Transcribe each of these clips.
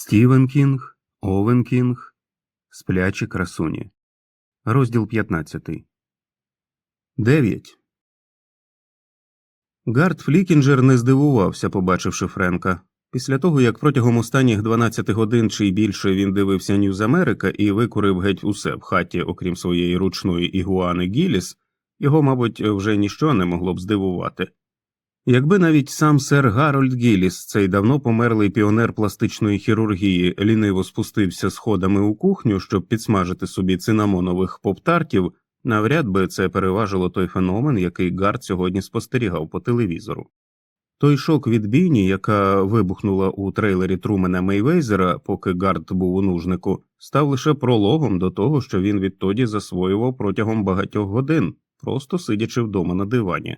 Стівен Кінг, Овен Кінг, Сплячі красуні. Розділ 15. 9. Гард Флікінджер не здивувався, побачивши Френка. Після того, як протягом останніх 12 годин чи більше він дивився Ньюз Америка і викурив геть усе в хаті, окрім своєї ручної ігуани Гіліс, його, мабуть, вже ніщо не могло б здивувати. Якби навіть сам сер Гарольд Гіліс, цей давно померлий піонер пластичної хірургії, ліниво спустився сходами у кухню, щоб підсмажити собі цинамонових поптартів, навряд би це переважило той феномен, який Гард сьогодні спостерігав по телевізору. Той шок від бійні, яка вибухнула у трейлері Трумена Мейвейзера, поки Гард був у нужнику, став лише прологом до того, що він відтоді засвоював протягом багатьох годин, просто сидячи вдома на дивані.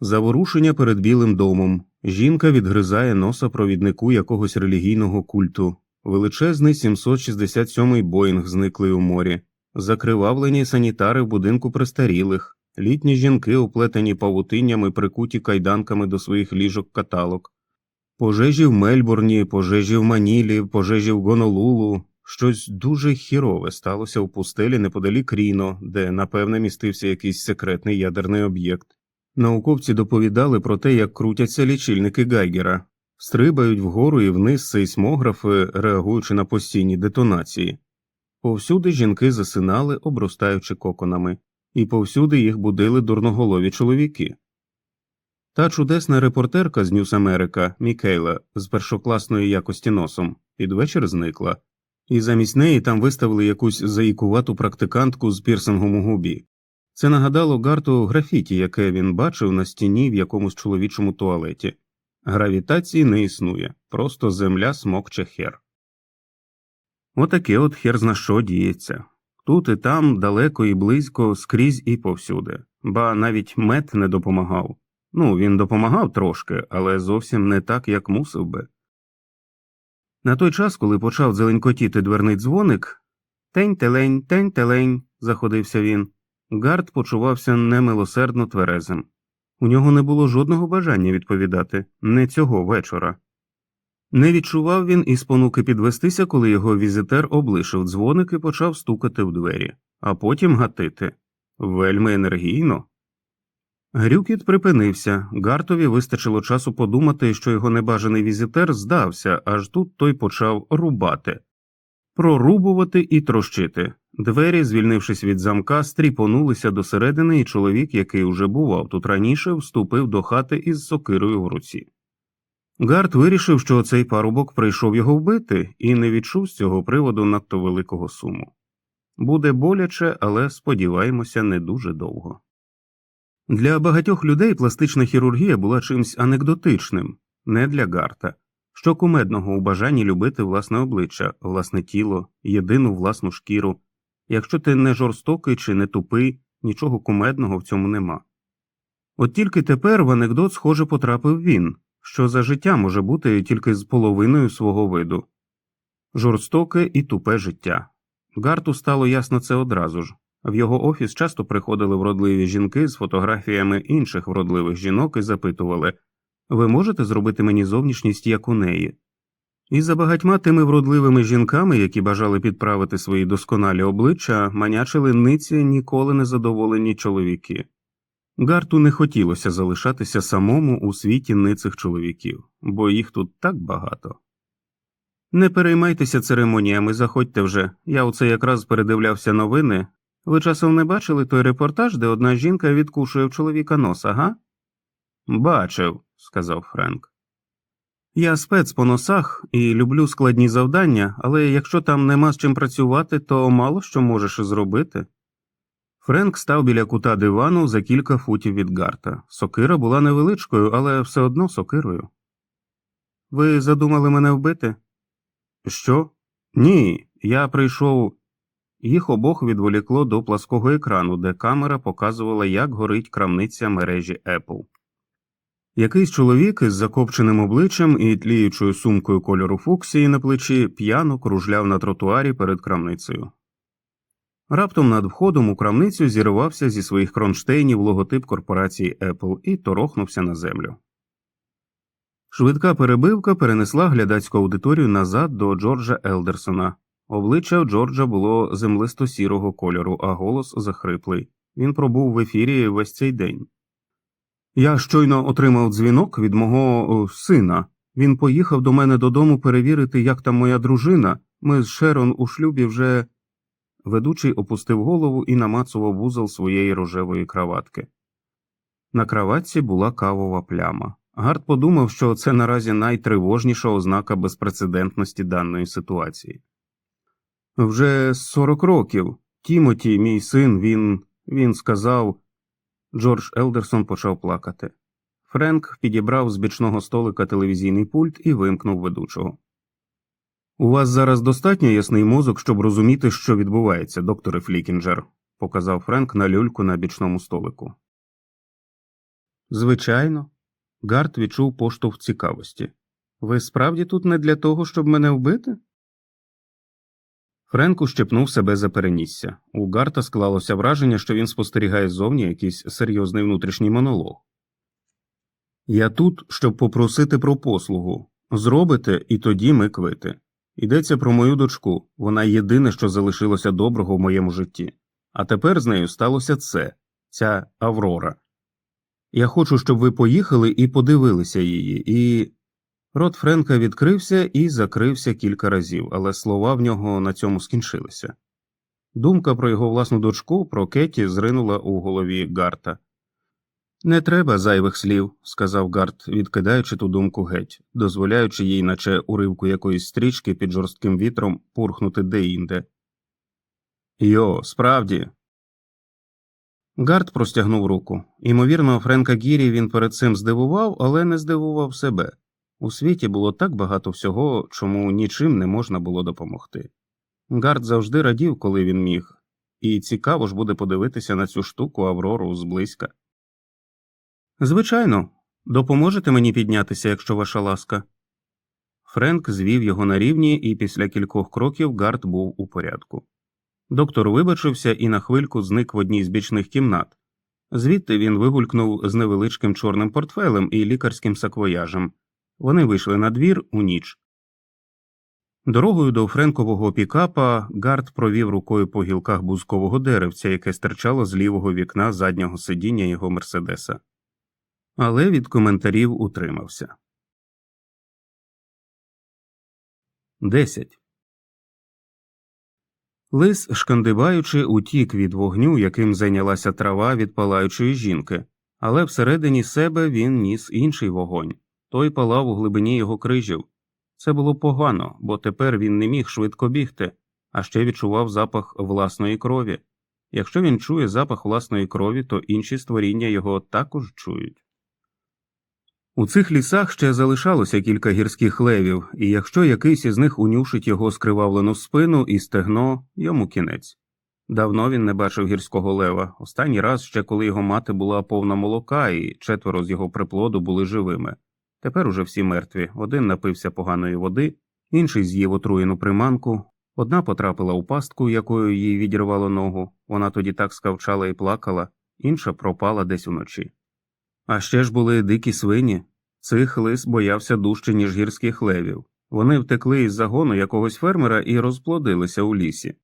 Заворушення перед Білим домом. Жінка відгризає носа провіднику якогось релігійного культу, величезний 767-й Боїнг зниклий у морі, закривавлені санітари в будинку престарілих, літні жінки, оплетені павутиннями, прикуті кайданками до своїх ліжок каталог, пожежі в Мельбурні, пожежі в Манілі, пожежі в Гонолулу. Щось дуже хірове сталося у пустелі неподалік Ріно, де, напевне, містився якийсь секретний ядерний об'єкт. Науковці доповідали про те, як крутяться лічильники Гайгера, стрибають вгору і вниз сейсмографи, реагуючи на постійні детонації. Повсюди жінки засинали, обростаючи коконами, і повсюди їх будили дурноголові чоловіки. Та чудесна репортерка з Ньюс Америка Мікейла з першокласної якості носом під вечір зникла, і замість неї там виставили якусь заїкувату практикантку з пірсингом у губі. Це нагадало Гарту графіті, яке він бачив на стіні в якомусь чоловічому туалеті. Гравітації не існує, просто земля смокче хер. Отаке от хер зна що діється. Тут і там, далеко і близько, скрізь і повсюди, ба навіть мед не допомагав. Ну, він допомагав трошки, але зовсім не так, як мусив би. На той час, коли почав зеленькотіти дверний дзвоник, тень телень, тень телень, заходився він. Гард почувався немилосердно тверезим. У нього не було жодного бажання відповідати не цього вечора. Не відчував він і спонуки підвестися, коли його візитер облишив дзвоник і почав стукати в двері, а потім гатити. Вельми енергійно. Грюкіт припинився, Гартові вистачило часу подумати, що його небажаний візитер здався, аж тут той почав рубати, прорубувати і трощити. Двері, звільнившись від замка, стріпонулися досередини, і чоловік, який уже бував тут раніше, вступив до хати із сокирою в руці. Гард вирішив, що цей парубок прийшов його вбити, і не відчув з цього приводу надто великого суму. Буде боляче, але сподіваємося, не дуже довго. Для багатьох людей пластична хірургія була чимсь анекдотичним, не для Гарта, що кумедного у бажанні любити власне обличчя, власне тіло, єдину власну шкіру. Якщо ти не жорстокий чи не тупий, нічого кумедного в цьому нема. От тільки тепер в анекдот, схоже, потрапив він, що за життя може бути тільки з половиною свого виду жорстоке і тупе життя. Гарту стало ясно це одразу ж. В його офіс часто приходили вродливі жінки з фотографіями інших вродливих жінок і запитували Ви можете зробити мені зовнішність, як у неї? І за багатьма тими вродливими жінками, які бажали підправити свої досконалі обличчя, манячили ниці ніколи не задоволені чоловіки. Гарту не хотілося залишатися самому у світі ницих чоловіків, бо їх тут так багато. Не переймайтеся церемоніями, заходьте вже. Я оце якраз передивлявся новини. Ви часом не бачили той репортаж, де одна жінка відкушує в чоловіка носа, га? Бачив, сказав Френк. Я спец по носах і люблю складні завдання, але якщо там нема з чим працювати, то мало що можеш зробити. Френк став біля кута дивану за кілька футів від Гарта. Сокира була невеличкою, але все одно сокирою. Ви задумали мене вбити? Що? Ні, я прийшов. Їх обох відволікло до плаского екрану, де камера показувала, як горить крамниця мережі Apple. Якийсь чоловік із закопченим обличчям і тліючою сумкою кольору фуксії на плечі п'яно кружляв на тротуарі перед крамницею. Раптом над входом у крамницю зірвався зі своїх кронштейнів логотип корпорації Apple і торохнувся на землю. Швидка перебивка перенесла глядацьку аудиторію назад до Джорджа Елдерсона. Обличчя Джорджа було землисто-сірого кольору, а голос захриплий. Він пробув в ефірі весь цей день. Я щойно отримав дзвінок від мого сина. Він поїхав до мене додому перевірити, як там моя дружина. Ми з Шерон у шлюбі вже. Ведучий опустив голову і намацував вузол своєї рожевої краватки. На краватці була кавова пляма. Гард подумав, що це наразі найтривожніша ознака безпрецедентності даної ситуації. Вже сорок років. Тімоті, мій син, він. він сказав. Джордж Елдерсон почав плакати. Френк підібрав з бічного столика телевізійний пульт і вимкнув ведучого. У вас зараз достатньо ясний мозок, щоб розуміти, що відбувається, докторе Флікінджер, показав Френк на люльку на бічному столику. Звичайно. Гард відчув поштовх цікавості. Ви справді тут не для того, щоб мене вбити? Френк ущипнув себе за перенісся. У Гарта склалося враження, що він спостерігає ззовні якийсь серйозний внутрішній монолог. Я тут, щоб попросити про послугу. Зробите, і тоді ми квити. Йдеться про мою дочку, вона єдине, що залишилося доброго в моєму житті. А тепер з нею сталося це, ця Аврора. Я хочу, щоб ви поїхали і подивилися її, і. Рот Френка відкрився і закрився кілька разів, але слова в нього на цьому скінчилися. Думка про його власну дочку, про Кеті, зринула у голові Гарта. Не треба зайвих слів, сказав Гарт, відкидаючи ту думку геть, дозволяючи їй, наче уривку якоїсь стрічки під жорстким вітром, пурхнути деінде. Йо, справді. Гард простягнув руку. Імовірно, Френка Гірі він перед цим здивував, але не здивував себе. У світі було так багато всього, чому нічим не можна було допомогти. Гард завжди радів, коли він міг, і цікаво ж буде подивитися на цю штуку Аврору зблизька. Звичайно, допоможете мені піднятися, якщо ваша ласка. Френк звів його на рівні, і після кількох кроків Гард був у порядку. Доктор вибачився і на хвильку зник в одній з бічних кімнат. Звідти він вигулькнув з невеличким чорним портфелем і лікарським саквояжем. Вони вийшли на двір у ніч. Дорогою до Френкового пікапа Гард провів рукою по гілках бузкового деревця, яке стирчало з лівого вікна заднього сидіння його Мерседеса. Але від коментарів утримався. 10. Лис, шкандибаючи, утік від вогню, яким зайнялася трава від палаючої жінки, але всередині себе він ніс інший вогонь той палав у глибині його крижів. Це було погано, бо тепер він не міг швидко бігти, а ще відчував запах власної крові. Якщо він чує запах власної крові, то інші створіння його також чують. У цих лісах ще залишалося кілька гірських левів, і якщо якийсь із них унюшить його скривавлену спину і стегно, йому кінець. Давно він не бачив гірського лева, останній раз ще коли його мати була повна молока, і четверо з його приплоду були живими. Тепер уже всі мертві один напився поганої води, інший з'їв отруєну приманку, одна потрапила у пастку, якою їй відірвало ногу, вона тоді так скавчала і плакала, інша пропала десь уночі. А ще ж були дикі свині. Цих лис боявся дужче, ніж гірських левів. Вони втекли із загону якогось фермера і розплодилися у лісі.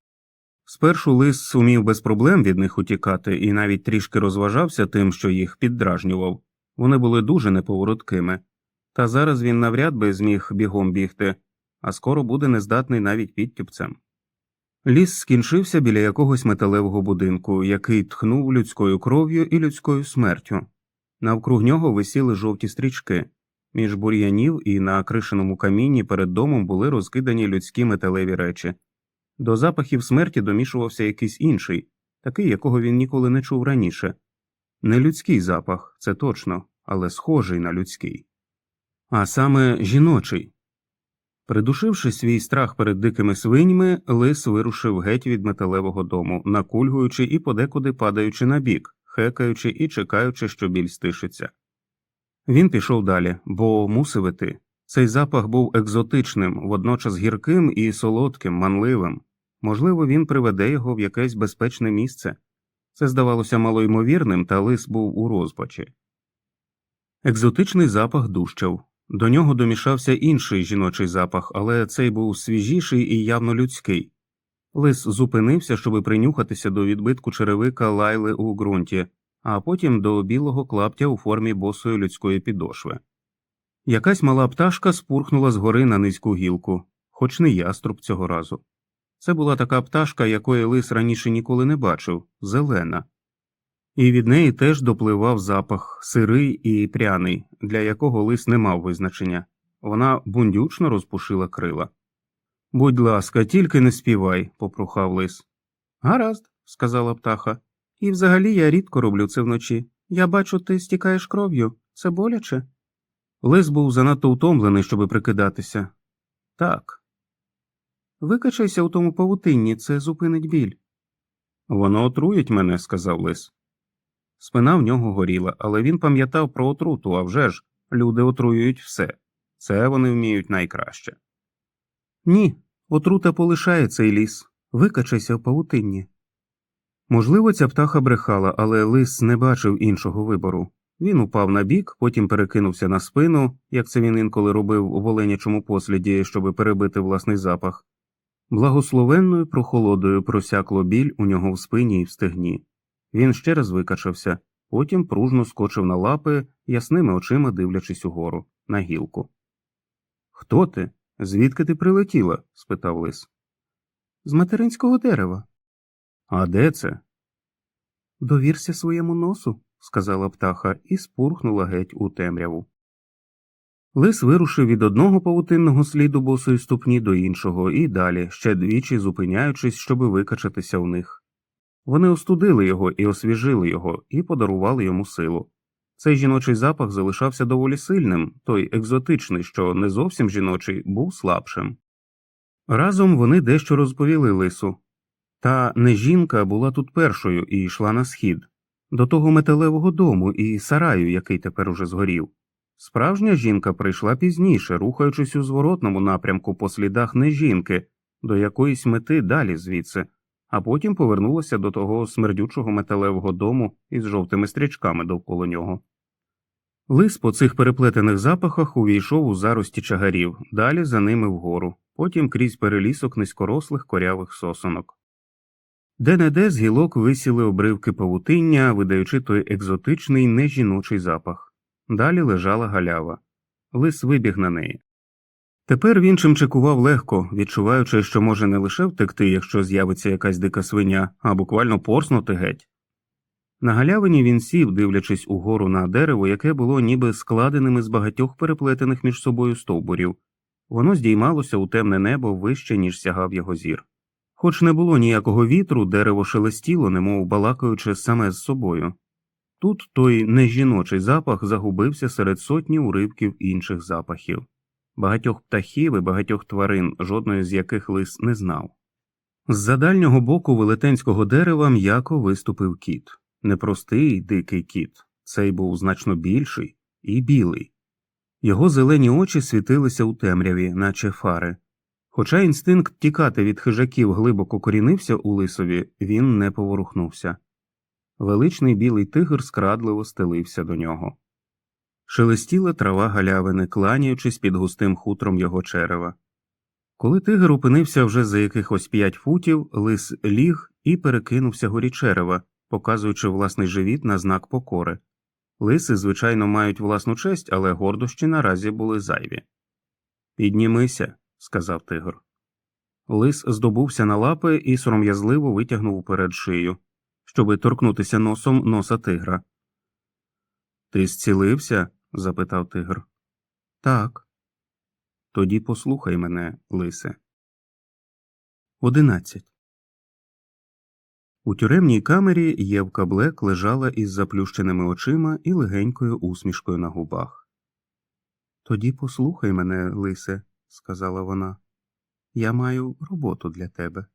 Спершу лис сумів без проблем від них утікати і навіть трішки розважався тим, що їх піддражнював. Вони були дуже неповороткими. Та зараз він навряд би зміг бігом бігти, а скоро буде нездатний навіть підтюпцем. Ліс скінчився біля якогось металевого будинку, який тхнув людською кров'ю і людською смертю. Навкруг нього висіли жовті стрічки. Між бур'янів і на кришеному камінні перед домом були розкидані людські металеві речі. До запахів смерті домішувався якийсь інший, такий, якого він ніколи не чув раніше. Не людський запах, це точно, але схожий на людський а саме жіночий. Придушивши свій страх перед дикими свиньми, лис вирушив геть від металевого дому, накульгуючи і подекуди падаючи на бік, хекаючи і чекаючи, що біль стишиться. Він пішов далі, бо мусив іти. Цей запах був екзотичним, водночас гірким і солодким, манливим. Можливо, він приведе його в якесь безпечне місце. Це здавалося малоймовірним, та лис був у розпачі. Екзотичний запах дужчав. До нього домішався інший жіночий запах, але цей був свіжіший і явно людський. Лис зупинився, щоби принюхатися до відбитку черевика лайли у ґрунті, а потім до білого клаптя у формі босої людської підошви. Якась мала пташка спурхнула згори на низьку гілку, хоч не яструб цього разу. Це була така пташка, якої лис раніше ніколи не бачив зелена. І від неї теж допливав запах сирий і пряний, для якого лис не мав визначення. Вона бундючно розпушила крила. Будь ласка, тільки не співай, попрохав лис. Гаразд, сказала птаха. І взагалі я рідко роблю це вночі. Я бачу, ти стікаєш кров'ю. Це боляче? Лис був занадто утомлений, щоби прикидатися. Так. Викачайся у тому павутинні, це зупинить біль. Воно отруїть мене, сказав лис. Спина в нього горіла, але він пам'ятав про отруту, а вже ж, люди отруюють все. Це вони вміють найкраще. Ні, отрута полишає цей ліс. Викачайся в павутинні. Можливо, ця птаха брехала, але лис не бачив іншого вибору. Він упав на бік, потім перекинувся на спину, як це він інколи робив у воленячому посліді, щоби перебити власний запах. Благословенною прохолодою просякло біль у нього в спині і в стегні. Він ще раз викачався, потім пружно скочив на лапи, ясними очима дивлячись угору, на гілку. Хто ти? Звідки ти прилетіла? спитав лис. З материнського дерева. А де це? Довірся своєму носу, сказала птаха і спурхнула геть у темряву. Лис вирушив від одного павутинного сліду босої ступні до іншого і далі, ще двічі зупиняючись, щоби викачатися в них. Вони остудили його і освіжили його, і подарували йому силу. Цей жіночий запах залишався доволі сильним, той екзотичний, що не зовсім жіночий, був слабшим. Разом вони дещо розповіли лису. Та не жінка була тут першою і йшла на схід, до того металевого дому і сараю, який тепер уже згорів. Справжня жінка прийшла пізніше, рухаючись у зворотному напрямку по слідах не жінки, до якоїсь мети далі звідси, а потім повернулася до того смердючого металевого дому із жовтими стрічками довкола нього. Лис по цих переплетених запахах увійшов у зарості чагарів, далі за ними вгору, потім крізь перелісок низькорослих корявих сосонок. Де не де з гілок висіли обривки павутиння, видаючи той екзотичний нежіночий запах. Далі лежала галява. Лис вибіг на неї. Тепер він чимчикував легко, відчуваючи, що може не лише втекти, якщо з'явиться якась дика свиня, а буквально порснути геть. На галявині він сів, дивлячись угору на дерево, яке було ніби складеним із багатьох переплетених між собою стовбурів. Воно здіймалося у темне небо вище, ніж сягав його зір. Хоч не було ніякого вітру, дерево шелестіло, немов балакаючи саме з собою. Тут той нежіночий запах загубився серед сотні уривків інших запахів, багатьох птахів і багатьох тварин, жодної з яких лис не знав. З-за дальнього боку велетенського дерева м'яко виступив кіт непростий дикий кіт, цей був значно більший і білий. Його зелені очі світилися у темряві, наче фари. Хоча інстинкт тікати від хижаків глибоко корінився у лисові, він не поворухнувся. Величний білий тигр скрадливо стелився до нього. Шелестіла трава галявини, кланяючись під густим хутром його черева. Коли тигр опинився вже за якихось п'ять футів, лис ліг і перекинувся горі черева, показуючи власний живіт на знак покори. Лиси, звичайно, мають власну честь, але гордощі наразі були зайві. Піднімися, сказав тигр. Лис здобувся на лапи і сором'язливо витягнув уперед шию, щоби торкнутися носом носа тигра. Ти зцілився? Запитав тигр. Так. Тоді послухай мене, лисе. Одинадцять. У тюремній камері Євка Блек лежала із заплющеними очима і легенькою усмішкою на губах. Тоді послухай мене, лисе, сказала вона. Я маю роботу для тебе.